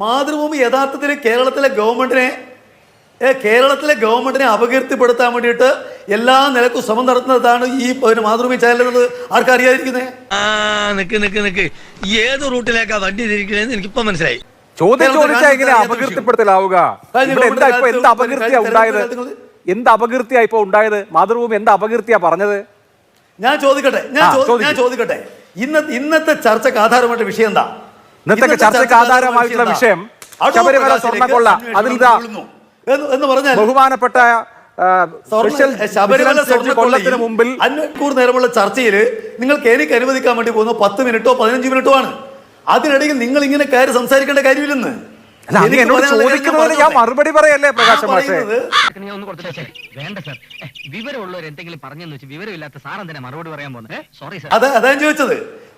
മാതൃഭൂമി യഥാർത്ഥത്തിൽ കേരളത്തിലെ ഗവൺമെന്റിനെ ഏ, കേരളത്തിലെ ഗവൺമെന്റിനെ അപകീർത്തിപ്പെടുത്താൻ വേണ്ടിയിട്ട് എല്ലാ നിലക്കും ശ്രമം നടത്തുന്നതാണ് ഈ മാതൃഭൂമി ചാനൽ ആർക്കറിയാതിരിക്കുന്നത് ആ നിക്ക് നിക്ക് നിക്ക്. ഏത് റൂട്ടിലേക്കാ വണ്ടി തിരിക്കണേന്ന് എനിക്കിപ്പോ മനസ്സിലായി. ചോദ്യം ചോദിച്ചാൽ എങ്ങനെ അപകീർത്തിപ്പെടുത്തലാവുക? എന്താ ഇപ്പൊ എന്ത് അപകീർത്തിയാ ഉണ്ടായത്? എന്ത് അപകീർത്തിയാ ഇപ്പൊ ഉണ്ടായത്? മാതൃഭൂമി എന്ത് അപകീർത്തിയാ പറഞ്ഞത്? ഞാൻ ചോദിക്കട്ടെ ഞാൻ ഞാൻ ചോദിക്കട്ടെ. ഇന്നത്തെ ഇന്നത്തെ ചർച്ചക്ക് ആധാരമായിട്ട് വിഷയം എന്താ? ഇന്നത്തെ ചർച്ചയ്ക്ക് ആധാരമായിട്ടുള്ള വിഷയം ശബരിമല സ്വർണക്കൊള്ള അതിലിതാ എന്ന് എന്ന് പറഞ്ഞാൽ ബഹുമാനപ്പെട്ട ശബരിമല വിജിലൻസ് മുമ്പിൽ അഞ്ഞൂറ് നേരമുള്ള ചർച്ചയിൽ നിങ്ങൾക്ക് എനിക്ക് അനുവദിക്കാൻ വേണ്ടി പോകുന്ന പത്ത് മിനിറ്റോ പതിനഞ്ച് മിനിറ്റോ ആണ്. അതിനിടയിൽ നിങ്ങൾ ഇങ്ങനെ കയറി സംസാരിക്കേണ്ട കാര്യമില്ലെന്ന്. അല്ല അങ്ങ് എന്നോട് ചോദിക്കുന്നതിന് ഞാൻ മറുപടി പറയല്ലേ പ്രകാശ് മാഷേ? ഞാൻ ഒന്ന് കൊടുത്തിട്ടേ വേണ്ട സാർ. വിവരമുള്ളവർ എന്തെങ്കിലും പറഞ്ഞെന്ന് വെച്ച് വിവരമില്ലാത്ത സാർ എന്തിനാ മറുപടി പറയാൻ പോകുന്നത്? Sorry sir. അതാ അതാ ഞാൻ ചോദിച്ചത്.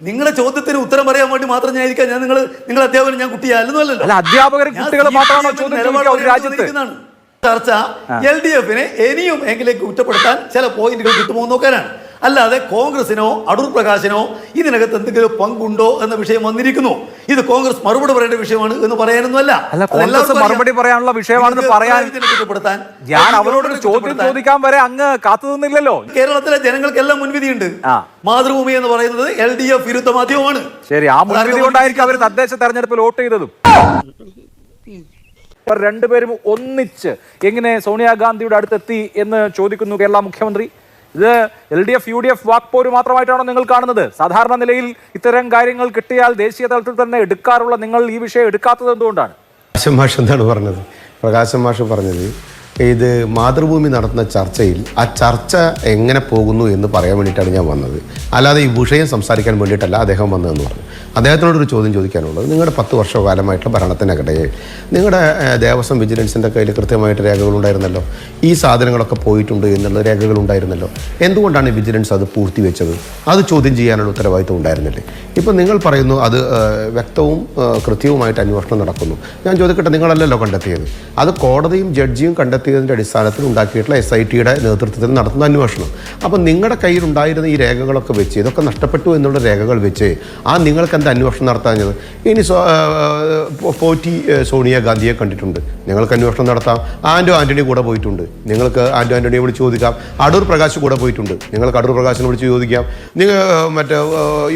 നിങ്ങളുടെ ചോദ്യത്തിന് ഉത്തരം പറയാൻ വേണ്ടി മാത്രം ഞാൻ ഇരിക്കാൻ ഞാൻ നിങ്ങൾ നിങ്ങൾ അധ്യാപകൻ ഞാൻ കുട്ടിയല്ലെന്നോ അല്ല അധ്യാപകരും ഞാൻ കുട്ടികളും മാത്രമാണോ ഒരു രാജ്യത്ത്? ചർച്ച എൽ ഡി എഫിനെ ഇനിയും എങ്കിലേക്ക് കുറ്റപ്പെടുത്താൻ ചില പോയിന്റുകൾ കിട്ടുമോ നോക്കാനാണ്. അല്ലാതെ കോൺഗ്രസിനോ അടൂർ പ്രകാശിനോ ഇതിനകത്ത് എന്തെങ്കിലും പങ്കുണ്ടോ എന്ന വിഷയം വന്നിരിക്കുന്നു. ഇത് കോൺഗ്രസ് മറുപടി പറയേണ്ട വിഷയമാണ് എന്ന് പറയാനൊന്നുമല്ല. കോൺഗ്രസ് മറുപടി പറയാനുള്ള വിഷയമാണെന്ന് പറയാൻ കുറ്റപ്പെടുത്താൻ ഞാൻ അവരോട് ചോദ്യം ചോദിക്കാൻ വരെ അങ്ങ് കാത്തു നിന്നില്ലല്ലോ. കേരളത്തിലെ ജനങ്ങൾക്കെല്ലാം മുൻവിധിയുണ്ട്. മാതൃഭൂമി എന്ന് പറയുന്നത് എൽ ഡി എഫ് വിരുദ്ധ മാധ്യമമാണ്. ശരി ആ മുൻവിധി കൊണ്ടായിരിക്കും അവർ തദ്ദേശ തെരഞ്ഞെടുപ്പിൽ വോട്ട് ചെയ്തതും. രണ്ടുപേരും ഒന്നിച്ച് എങ്ങനെ സോണിയാഗാന്ധിയുടെ അടുത്തെത്തി എന്ന് ചോദിക്കുന്നു കേരള മുഖ്യമന്ത്രി? ഇത് L D F U D F വാക്പോര് മാത്രമായിട്ടാണോ നിങ്ങൾ കാണുന്നത്? സാധാരണ നിലയിൽ ഇത്തരം കാര്യങ്ങൾ കിട്ടിയാൽ ദേശീയ തലത്തിൽ തന്നെ എടുക്കാറുള്ള നിങ്ങൾ ഈ വിഷയം എടുക്കാത്തത് എന്തുകൊണ്ടാണ്? പ്രകാശം മാഷ് എന്താണ് പറഞ്ഞത്? പ്രകാശം മാഷ് പറഞ്ഞത് ഇത് മാതൃഭൂമി നടത്തുന്ന ചർച്ചയിൽ ആ ചർച്ച എങ്ങനെ പോകുന്നു എന്ന് പറയാൻ വേണ്ടിയിട്ടാണ് ഞാൻ വന്നത്. അല്ലാതെ ഈ വിഷയം സംസാരിക്കാൻ വേണ്ടിയിട്ടല്ല അദ്ദേഹം വന്നതെന്ന് പറഞ്ഞു. അദ്ദേഹത്തിനോടൊരു ചോദ്യം ചോദിക്കാനുള്ളത് നിങ്ങളുടെ പത്ത് വർഷകാലമായിട്ടുള്ള ഭരണത്തിനിടയിൽ നിങ്ങളുടെ ദേവസ്വം വിജിലൻസിന്റെ കയ്യിൽ കൃത്യമായിട്ട് രേഖകളുണ്ടായിരുന്നല്ലോ ഈ സാധനങ്ങളൊക്കെ പോയിട്ടുണ്ട് എന്നുള്ള രേഖകളുണ്ടായിരുന്നല്ലോ എന്തുകൊണ്ടാണ് ഈ വിജിലൻസ് അത് പൂർത്തിവെച്ചത് അത് ചോദ്യം ചെയ്യാനുള്ള ഉത്തരവാദിത്വം ഉണ്ടായിരുന്നില്ലേ? ഇപ്പം നിങ്ങൾ പറയുന്നു അത് വ്യക്തവും കൃത്യവുമായിട്ട് അന്വേഷണം നടക്കുന്നു. ഞാൻ ചോദിക്കട്ടെ നിങ്ങളല്ലല്ലോ കണ്ടെത്തിയത്? അത് കോടതിയും ജഡ്ജിയും കണ്ടെത്തിയതിന്റെ അടിസ്ഥാനത്തിൽ ഉണ്ടാക്കിയിട്ടുള്ള എസ് ഐ ടിയുടെ നേതൃത്വത്തിൽ നടത്തുന്ന അന്വേഷണം. അപ്പം നിങ്ങളുടെ കയ്യിൽ ഉണ്ടായിരുന്ന ഈ രേഖകളൊക്കെ വെച്ച് ഇതൊക്കെ നഷ്ടപ്പെട്ടു എന്നുള്ള രേഖകൾ വെച്ച് ആ നിങ്ങൾക്ക് എന്താ അന്വേഷണം നടത്താഞ്ഞത്? ഇനി പോറ്റി സോണിയാഗാന്ധിയെ കണ്ടിട്ടുണ്ട്. നിങ്ങൾക്ക് അന്വേഷണം നടത്താം. ആന്റോ ആന്റണി കൂടെ പോയിട്ടുണ്ട്. നിങ്ങൾക്ക് ആന്റോ ആന്റണിയെ വിളിച്ച് ചോദിക്കാം. അടൂർ പ്രകാശ് കൂടെ പോയിട്ടുണ്ട്. നിങ്ങൾക്ക് അടൂർ പ്രകാശിനെ വിളിച്ച് ചോദിക്കാം. നിങ്ങൾ മറ്റേ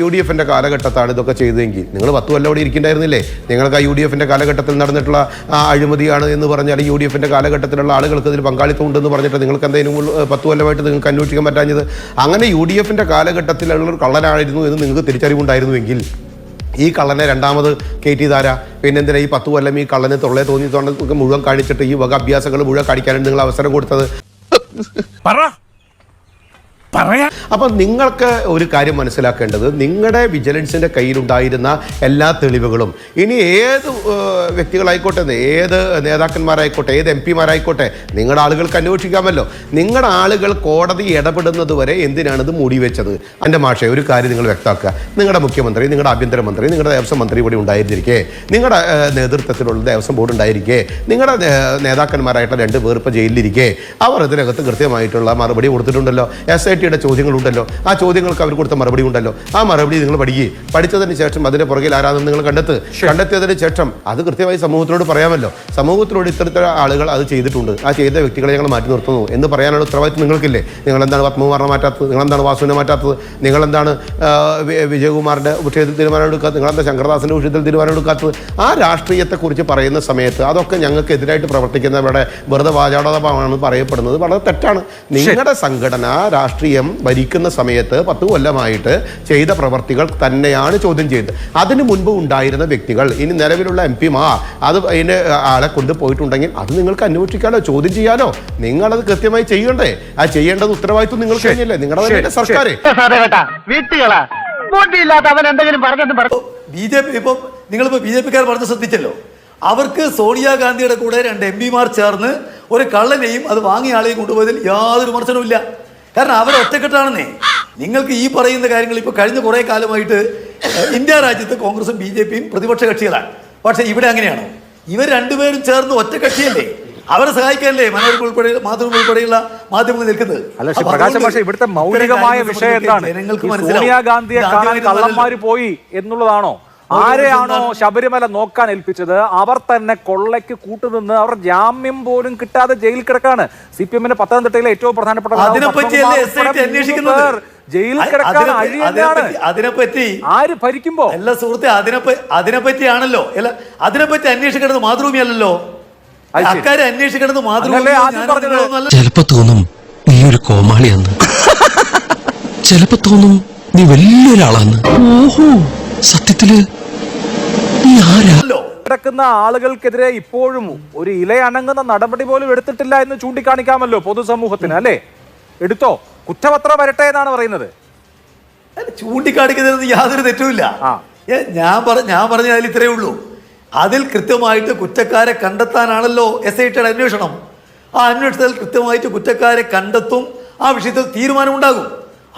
യു ഡി എഫിന്റെ കാലഘട്ടത്താണ് ഇതൊക്കെ ചെയ്തതെങ്കിൽ. നിങ്ങൾ പത്ത് കൊല്ലം അവിടെ ഇരിക്കേണ്ടായിരുന്നില്ലേ? നിങ്ങൾക്ക് ആ യു ഡി എഫിന്റെ കാലഘട്ടത്തിൽ നടന്നിട്ടുള്ള അഴിമതിയാണ് എന്ന് പറഞ്ഞാൽ യു ഡി എഫിന്റെ കാലഘട്ടത്തിലുള്ള ആളുകൾക്ക് ഇതിൽ പങ്കാളിത്തം ഉണ്ടെന്ന് പറഞ്ഞിട്ട് നിങ്ങൾക്ക് എന്തെങ്കിലും പത്ത് കൊല്ലമായിട്ട് നിങ്ങൾക്ക് അന്വേഷിക്കാൻ പറ്റാഞ്ഞത്. അങ്ങനെ യു ഡി എഫിന്റെ കാലഘട്ടത്തിലുള്ള കള്ളനായിരുന്നു എന്ന് നിങ്ങൾക്ക് തിരിച്ചറിവുണ്ടായിരുന്നുവെങ്കിൽ ഈ കള്ളനെ രണ്ടാമത് കയറ്റിയതാര? പിന്നെന്തിനാ ഈ പത്ത് കൊല്ലം ഈ കള്ളനെ തൊള്ളേ തോന്നി തോന്നുന്ന മുഴുവൻ കാണിച്ചിട്ട് ഈ വക അഭ്യാസങ്ങൾ മുഴുവൻ കാണിക്കാനാണ് നിങ്ങൾ അവസരം കൊടുത്തത്? അപ്പം നിങ്ങൾക്ക് ഒരു കാര്യം മനസ്സിലാക്കേണ്ടത് നിങ്ങളുടെ വിജിലൻസിന്റെ കയ്യിലുണ്ടായിരുന്ന എല്ലാ തെളിവുകളും. ഇനി ഏത് വ്യക്തികളായിക്കോട്ടെ ഏത് നേതാക്കന്മാരായിക്കോട്ടെ ഏത് എം പിമാരായിക്കോട്ടെ നിങ്ങളുടെ ആളുകൾക്ക് അന്വേഷിക്കാമല്ലോ. നിങ്ങളുടെ ആളുകൾ കോടതി ഇടപെടുന്നത് വരെ എന്തിനാണിത് ഇത് മൂടി വെച്ചത്? എന്റെ മാഷെ ഒരു കാര്യം നിങ്ങൾ വ്യക്തമാക്കുക. നിങ്ങളുടെ മുഖ്യമന്ത്രി നിങ്ങളുടെ ആഭ്യന്തരമന്ത്രി നിങ്ങളുടെ ദേവസ്വം മന്ത്രി ഇവിടെ ഉണ്ടായിരുന്നിരിക്കെ നിങ്ങളുടെ നേതൃത്വത്തിലുള്ള ദേവസ്വം ബോർഡ് ഉണ്ടായിരിക്കേ. നിങ്ങളുടെ നേതാക്കന്മാരായിട്ടുള്ള രണ്ട് പേർ ഇപ്പോൾ ജയിലിലിരിക്കെ. അവർ ഇതിനകത്ത് കൃത്യമായിട്ടുള്ള മറുപടി കൊടുത്തിട്ടുണ്ടല്ലോ. എസ് ഐ ടിയുടെ ചോദ്യങ്ങളുണ്ടല്ലോ. ആ ചോദ്യങ്ങൾക്ക് അവർ കൊടുത്ത മറുപടി ഉണ്ടല്ലോ. ആ മറുപടി നിങ്ങൾ പഠിക്കുകയും പഠിച്ചതിന് ശേഷം അതിന്റെ പുറകിൽ ആരാധന നിങ്ങൾ കണ്ടെത്ത്. കണ്ടെത്തിയതിന് ശേഷം അത് കൃത്യമായി സമൂഹത്തിനോട് പറയാമല്ലോ. സമൂഹത്തിനോട് ഇത്തരത്തിലുള്ള ആളുകൾ അത് ചെയ്തിട്ടുണ്ട്. ആ ചെയ്ത വ്യക്തികളെ ഞങ്ങൾ മാറ്റി നിർത്തുന്നു എന്ന് പറയാനുള്ള ഉത്തരവാദിത്വം നിങ്ങൾക്കില്ലേ? നിങ്ങൾ എന്താണ് പത്മകുമാറിനെ മാറ്റാത്തത്? നിങ്ങൾ എന്താണ് വാസുവിനെ മാറ്റാത്തത്? നിങ്ങൾ എന്താണ് വിജയകുമാറിന്റെ വിഷയത്തിൽ തീരുമാനം എടുക്കാത്തത് നിങ്ങൾ എന്താ ശങ്കർദാസിന്റെ വിഷയത്തിൽ തീരുമാനം എടുക്കാത്തത്? ആ രാഷ്ട്രീയത്തെക്കുറിച്ച് പറയുന്ന സമയത്ത് അതൊക്കെ ഞങ്ങൾക്ക് എതിരായിട്ട് പ്രവർത്തിക്കുന്നവരുടെ വെറുതെ വാചാടതമാണ് പറയപ്പെടുന്നത്. വളരെ തെറ്റാണ്. നിങ്ങളുടെ സംഘടന രാഷ്ട്രീയം ഭരിക്കുന്ന സമയത്ത് പത്ത് കൊല്ലമായിട്ട് ചെയ്ത പ്രവർത്തികൾ തന്നെയാണ് ചോദ്യം ചെയ്തത്. അതിന് മുൻപ് ഉണ്ടായിരുന്ന വ്യക്തികൾ ഇനി നിലവിലുള്ള എം പിമാർ അത് അതിന് ആളെ കൊണ്ടുപോയിട്ടുണ്ടെങ്കിൽ അത് നിങ്ങൾക്ക് അന്വേഷിക്കാനോ ചോദ്യം ചെയ്യാനോ നിങ്ങളത് കൃത്യമായി ചെയ്യണ്ടേ? ആ ചെയ്യേണ്ടത് ഉത്തരവാദിത്വം നിങ്ങൾ കഴിഞ്ഞല്ലേ നിങ്ങളുടെ സർക്കാർ? ബി ജെ പി ഇപ്പം നിങ്ങളിപ്പോ ബി ജെ പിക്കാർ പറഞ്ഞ് ശ്രദ്ധിച്ചല്ലോ. അവർക്ക് സോണിയാഗാന്ധിയുടെ കൂടെ രണ്ട് എം പിമാർ ചേർന്ന് ഒരു കള്ളനെയും അത് വാങ്ങിയ ആളെയും കൊണ്ടുപോയതിൽ യാതൊരു വിമർശനവും ഇല്ല കാരണം അവർ ഒറ്റക്കെട്ടാണെന്നേ. നിങ്ങൾക്ക് ഈ പറയുന്ന കാര്യങ്ങൾ ഇപ്പോൾ കഴിഞ്ഞ കുറേ കാലമായിട്ട് ഇന്ത്യ രാജ്യത്ത് കോൺഗ്രസും ബി ജെ പിയും പ്രതിപക്ഷ കക്ഷികളാണ്. പക്ഷേ ഇവിടെ അങ്ങനെയാണോ? ഇവർ രണ്ടുപേരും ചേർന്ന് ഒറ്റ കക്ഷിയല്ലേ അവരെ സഹായിക്കാനല്ലേ മനോരമ ഉൾപ്പെടെ മാതൃഭൂമി ഉൾപ്പെടെയുള്ള മാധ്യമങ്ങൾ നിൽക്കുന്നത്? അല്ല പ്രകാശം പക്ഷേ ഇവിടുത്തെ മൗലികമായ വിഷയം എന്താണ്. സോണിയാഗാന്ധിയെ കാണാൻ കള്ളന്മാര് പോയി എന്നുള്ളതാണോ? ആരെയാണോ ശബരിമല നോക്കാൻ ഏൽപ്പിച്ചത്? അവർ തന്നെ കൊള്ളയ്ക്ക് കൂട്ടുനിന്ന് അവർ ജാമ്യം പോലും കിട്ടാതെ ജയിലിൽ കിടക്കാണ്. സി പി എമ്മിന്റെ പത്തനംതിട്ടയിലെ ഏറ്റവും പ്രധാനപ്പെട്ട ജയിലിൽ കിടക്കാൻ അതിനെപ്പറ്റി- അതിനെപ്പറ്റി ആര് ഭരിക്കുമ്പോ? എല്ലാ സുഹൃത്തെ അതിനെപ്പറ്റി അതിനെപ്പറ്റിയാണല്ലോ അല്ല അതിനെപ്പറ്റി അന്വേഷിക്കേണ്ടത് മാതൃഭൂമി അല്ലല്ലോ. അത് ശരി. അക്കാര്യം അന്വേഷിക്കേണ്ടത് മാതൃഭൂമി? ചിലപ്പോ തോന്നും നീ ഒരു കോമാളിയാന്ന്. ചിലപ്പോ തോന്നും നീ വലിയൊരാളാന്ന്. ഓഹോ. സത്യത്തിൽ കിടക്കുന്ന ആളുകൾക്കെതിരെ ഇപ്പോഴും ഒരു ഇല അണങ്ങുന്ന നടപടി പോലും എടുത്തിട്ടില്ല എന്ന് ചൂണ്ടിക്കാണിക്കാമല്ലോ പൊതുസമൂഹത്തിന് അല്ലേ? എടുത്തോ. കുറ്റപത്രം വരട്ടെ എന്നാണ് പറയുന്നത്. അല്ല, ചൂണ്ടിക്കാണിക്കുന്നതിന് യാതൊരു തെറ്റുമില്ല. ഞാൻ ഞാൻ പറഞ്ഞ അതിൽ ഇത്രയേ ഉള്ളൂ. അതിൽ കൃത്യമായിട്ട് കുറ്റക്കാരെ കണ്ടെത്താനാണല്ലോ എസ് ഐ ടിയുടെ അന്വേഷണം. ആ അന്വേഷണത്തിൽ കൃത്യമായിട്ട് കുറ്റക്കാരെ കണ്ടെത്തും ആ വിഷയത്തിൽ തീരുമാനം ഉണ്ടാകും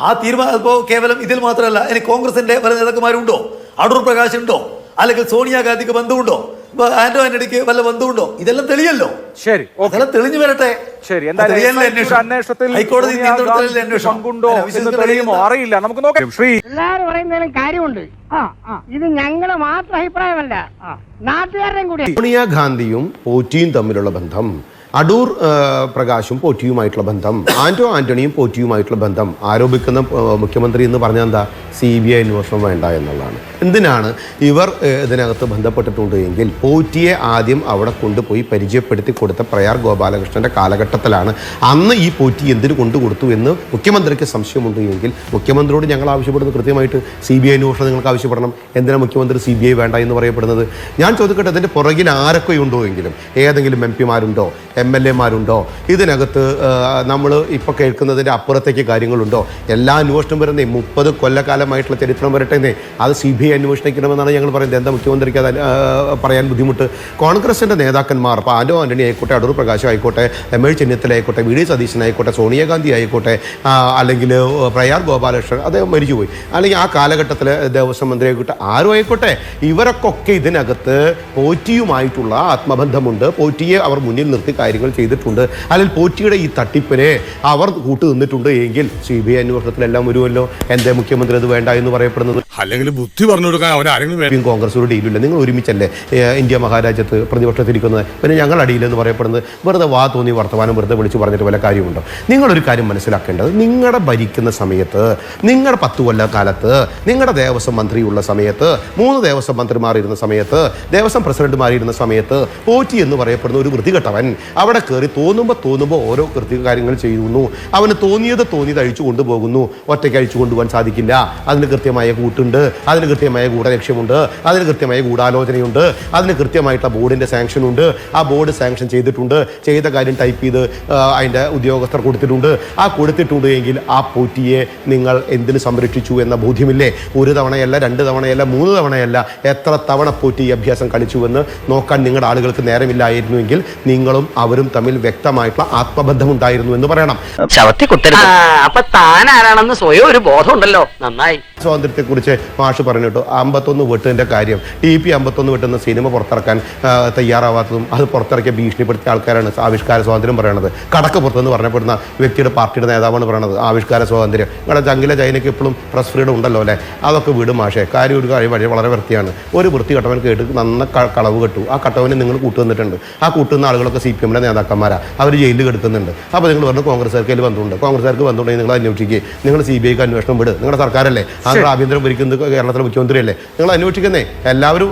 ആ തീരുമാനം ഇപ്പോൾ കേവലം ഇതിൽ മാത്രമല്ല ഇനി കോൺഗ്രസിന്റെ പല നേതാക്കന്മാരുണ്ടോ? അടൂർ പ്രകാശ് ഉണ്ടോ അല്ലെങ്കിൽ സോണിയാഗാന്ധിക്ക് ബന്ധമുണ്ടോ? ആന്റോ ആന്റണിക്ക് വല്ല ബന്ധമുണ്ടോ? ഇതെല്ലാം തെളിയല്ലോ. ശരി അതെല്ലാം തെളിഞ്ഞു വരട്ടെ. ശരി അന്വേഷണത്തിൽ ഹൈക്കോടതി സോണിയാ തെളിയുമോ? അറിയില്ല. നമുക്ക് നോക്കാം. ശ്രീ എല്ലാവരും പറയുന്നതിലും കാര്യമുണ്ട്. ഇത് ഞങ്ങളെ മാത്രം അഭിപ്രായമല്ല. നാട്ടുകാരുടെയും കൂടി. സോണിയാഗാന്ധിയും പോറ്റിയും തമ്മിലുള്ള ബന്ധം അടൂർ പ്രകാശും പോറ്റിയുമായിട്ടുള്ള ബന്ധം ആന്റോ ആന്റണിയും പോറ്റിയുമായിട്ടുള്ള ബന്ധം ആരോപിക്കുന്ന മുഖ്യമന്ത്രി എന്ന് പറഞ്ഞാൽ എന്താ? സി ബി ഐ അന്വേഷണം വേണ്ട എന്നുള്ളതാണ്. എന്തിനാണ് ഇവർ ഇതിനകത്ത് ബന്ധപ്പെട്ടിട്ടുണ്ട് എങ്കിൽ പോറ്റിയെ ആദ്യം അവിടെ കൊണ്ടുപോയി പരിചയപ്പെടുത്തി കൊടുത്ത പ്രയാർ ഗോപാലകൃഷ്ണന്റെ കാലഘട്ടത്തിലാണ്. അന്ന് ഈ പോറ്റി എന്തിനു കൊണ്ടുകൊടുത്തു എന്ന് മുഖ്യമന്ത്രിക്ക് സംശയമുണ്ട് എങ്കിൽ മുഖ്യമന്ത്രിയോട് ഞങ്ങൾ ആവശ്യപ്പെടുന്നത് കൃത്യമായിട്ട് സി ബി ഐ അന്വേഷണം നിങ്ങൾക്ക് ആവശ്യപ്പെടണം. എന്തിനാ മുഖ്യമന്ത്രി സി ബി ഐ വേണ്ട എന്ന് പറയപ്പെടുന്നത്? ഞാൻ ചോദിക്കട്ടെ അതിന്റെ പുറകിൽ ആരൊക്കെ ഉണ്ടോ എങ്കിലും? ഏതെങ്കിലും എം പിമാരുണ്ടോ? എം എൽ എമാരുണ്ടോ? ഇതിനകത്ത് നമ്മൾ ഇപ്പോൾ കേൾക്കുന്നതിന്റെ അപ്പുറത്തേക്ക് കാര്യങ്ങളുണ്ടോ? എല്ലാ അന്വേഷണം വരുന്നേ മുപ്പത് കൊല്ലക്കാലമായിട്ടുള്ള ചരിത്രം വരട്ടെ അത് സി ബി ഐ അന്വേഷിക്കണമെന്നാണ് ഞങ്ങൾ പറയുന്നത്. എന്താ മുഖ്യമന്ത്രിക്ക് അത് പറയാൻ ബുദ്ധിമുട്ട്? കോൺഗ്രസിന്റെ നേതാക്കന്മാർ ഇപ്പോൾ ആൻഡോ ആന്റണി ആയിക്കോട്ടെ അടൂർ പ്രകാശ് ആയിക്കോട്ടെ രമേശ് ചെന്നിത്തല ആയിക്കോട്ടെ വി ഡി സതീശൻ ആയിക്കോട്ടെ സോണിയാഗാന്ധി ആയിക്കോട്ടെ അല്ലെങ്കിൽ പ്രയാർ ഗോപാലകൃഷ്ണൻ അദ്ദേഹം മരിച്ചുപോയി. അല്ലെങ്കിൽ ആ കാലഘട്ടത്തിൽ ദേവസ്വം മന്ത്രി ആയിക്കോട്ടെ ആരും ആയിക്കോട്ടെ ഇവരൊക്കെ ഇതിനകത്ത് പോറ്റിയുമായിട്ടുള്ള ആത്മബന്ധമുണ്ട്. പോറ്റിയെ അവർ മുന്നിൽ നിർത്തി കാര്യങ്ങൾ ചെയ്തിട്ടുണ്ട്. അല്ലെങ്കിൽ പോറ്റിയുടെ ഈ തട്ടിപ്പിനെ അവർ കൂട്ടു നിന്നിട്ടുണ്ട് എങ്കിൽ സി ബി ഐ അന്വേഷണത്തിലെല്ലാം വരുമല്ലോ. എന്തേ മുഖ്യമന്ത്രി അത് വേണ്ട എന്ന് പറയപ്പെടുന്നത്? അല്ലെങ്കിൽ ബുദ്ധി പറഞ്ഞു കൊടുക്കാൻ അവൻ ആരെങ്കിലും വേണം പിയും കോൺഗ്രസ് ഒരു ഡീലില്ല നിങ്ങൾ ഒരുമിച്ചല്ലേ ഇന്ത്യ മഹാരാജ്യത്ത് പ്രതിപക്ഷത്തിരിക്കുന്നത്? പിന്നെ ഞങ്ങൾ അടിയിലെന്ന് പറയപ്പെടുന്നത് വെറുതെ വാ തോന്നി വർത്തമാനം വെറുതെ വിളിച്ച് പറഞ്ഞിട്ട് വല്ല കാര്യമുണ്ടോ? നിങ്ങളൊരു കാര്യം മനസ്സിലാക്കേണ്ടത് നിങ്ങളുടെ ഭരിക്കുന്ന സമയത്ത് നിങ്ങളുടെ പത്ത് കൊല്ല കാലത്ത് നിങ്ങളുടെ ദേവസ്വം മന്ത്രിയുള്ള സമയത്ത് മൂന്ന് ദേവസ്വം മന്ത്രിമാരിരുന്ന സമയത്ത് ദേവസ്വം പ്രസിഡന്റുമാരിരുന്ന സമയത്ത് പോറ്റി എന്ന് പറയപ്പെടുന്ന ഒരു വൃത്തികെട്ടവൻ അവിടെ കയറി തോന്നുമ്പോൾ തോന്നുമ്പോൾ ഓരോ കൃത്യ കാര്യങ്ങൾ ചെയ്യുന്നു. അവന് തോന്നിയത് തോന്നിയത് അഴിച്ചു കൊണ്ടുപോകുന്നു. ഒറ്റയ്ക്ക് അഴിച്ചു കൊണ്ടുപോകാൻ സാധിക്കില്ല. അതിന് കൃത്യമായ കൂട്ടുണ്ട്. അതിന് കൃത്യമായ ഗൂഢലക്ഷ്യമുണ്ട്. അതിന് കൃത്യമായ ഗൂഢാലോചനയുണ്ട്. അതിന് കൃത്യമായിട്ടുള്ള ബോർഡിന്റെ സാങ്ഷൻ ഉണ്ട് ആ ബോർഡ് സാങ്ഷൻ ചെയ്തിട്ടുണ്ട്. ചെയ്ത കാര്യം ടൈപ്പ് ചെയ്ത് അതിന്റെ ഉദ്യോഗസ്ഥർ കൊടുത്തിട്ടുണ്ട്. ആ കൊടുത്തിട്ടുണ്ട് എങ്കിൽ ആ പോറ്റിയെ നിങ്ങൾ എന്തിനു സംരക്ഷിച്ചു എന്ന ബോധ്യമില്ലേ? ഒരു തവണയല്ല രണ്ട് തവണയല്ല മൂന്ന് തവണയല്ല എത്ര തവണ പോറ്റി ഈ അഭ്യാസം കളിച്ചുവെന്ന് നോക്കാൻ നിങ്ങളുടെ ആളുകൾക്ക് നേരമില്ലായിരുന്നുവെങ്കിൽ നിങ്ങളും അവരും തമ്മിൽ വ്യക്തമായിട്ടുള്ള ആത്മബന്ധം ഉണ്ടായിരുന്നു എന്ന് പറയണം. അപ്പൊ താൻ ആരാണെന്ന് സ്വയം ഒരു ബോധമുണ്ടല്ലോ. നന്നായി. സ്വാതന്ത്ര്യത്തെക്കുറിച്ച് മാഷ് പറഞ്ഞിട്ടു? അമ്പത്തൊന്ന് വെട്ടിന്റെ കാര്യം. ടി പി അമ്പത്തൊന്ന് വെട്ടുന്ന സിനിമ പുറത്തിറക്കാൻ തയ്യാറാവാത്തതും അത് പുറത്തിറക്കിയ ഭീഷണിപ്പെടുത്തിയ ആൾക്കാരാണ് ആവിഷ്കാര സ്വാതന്ത്ര്യം പറയണത്. കടക്ക് പുറത്തെന്ന് പറഞ്ഞപ്പെടുന്ന വ്യക്തിയുടെ പാർട്ടിയുടെ നേതാവാണ് പറയുന്നത് ആവിഷ്കാര സ്വാതന്ത്ര്യം. നിങ്ങളുടെ ജംഗിലെ ചൈനയ്ക്ക് ഇപ്പോഴും പ്രസ് ഫ്രീഡം ഉണ്ടല്ലോ അല്ലേ? അതൊക്കെ വിടും മാഷേ. കാര്യം ഒരു കാര്യം വഴി വളരെ വൃത്തിയാണ്. ഒരു വൃത്തി കട്ടവൻ കേട്ട് നന്ന കളവ് കെട്ടു. ആ കട്ടവനെ നിങ്ങൾ കൂട്ടുവന്നിട്ടുണ്ട്. ആ കൂട്ടുന്ന ആളുകളൊക്കെ സി പി എമ്മിന്റെ നേതാക്കന്മാരാണ് അവർ ജയിലിൽ കിടക്കുന്നുണ്ട്. അപ്പോൾ നിങ്ങൾ പറഞ്ഞു കോൺഗ്രസ്സുകാർക്ക് അതിൽ ബന്ധമുണ്ട് കോൺഗ്രസ്സുകാർക്ക് ബന്ധമുണ്ടെങ്കിൽ നിങ്ങൾ അന്വേഷിക്കുക നിങ്ങൾ സി ബി ഐക്ക് അന്വേഷണം വിട്. നിങ്ങളുടെ സർക്കാരല്ലേ? ആ ആഭ്യന്തരം ഭരിക്കുന്നത് കേരളത്തിലെ മുഖ്യമന്ത്രിയല്ലേ? നിങ്ങൾ അന്വേഷിക്കുന്നേ. എല്ലാവരും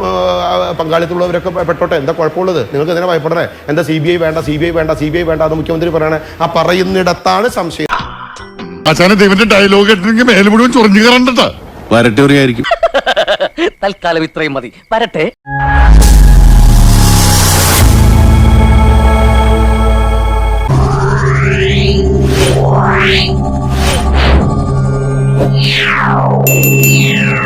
പങ്കാളിത്തമുള്ളവരൊക്കെ പെട്ടോട്ടെ. എന്താ കുഴപ്പമുള്ളത്? നിങ്ങൾക്ക് എന്തിനാ ഭയപ്പെടണേ? എന്താ സി ബി ഐ വേണ്ട സി ബി ഐ വേണ്ട സി ബി ഐ വേണ്ട എന്ന് മുഖ്യമന്ത്രി പറയണേ. ആ പറയുന്നിടത്താണ് സംശയം. ദൈവന്റെ ഡയലോഗ് മേലുമുഴുവൻ വരട്ടെ തൽക്കാലം ഇത്രയും മതി. വരട്ടെ. Yeah.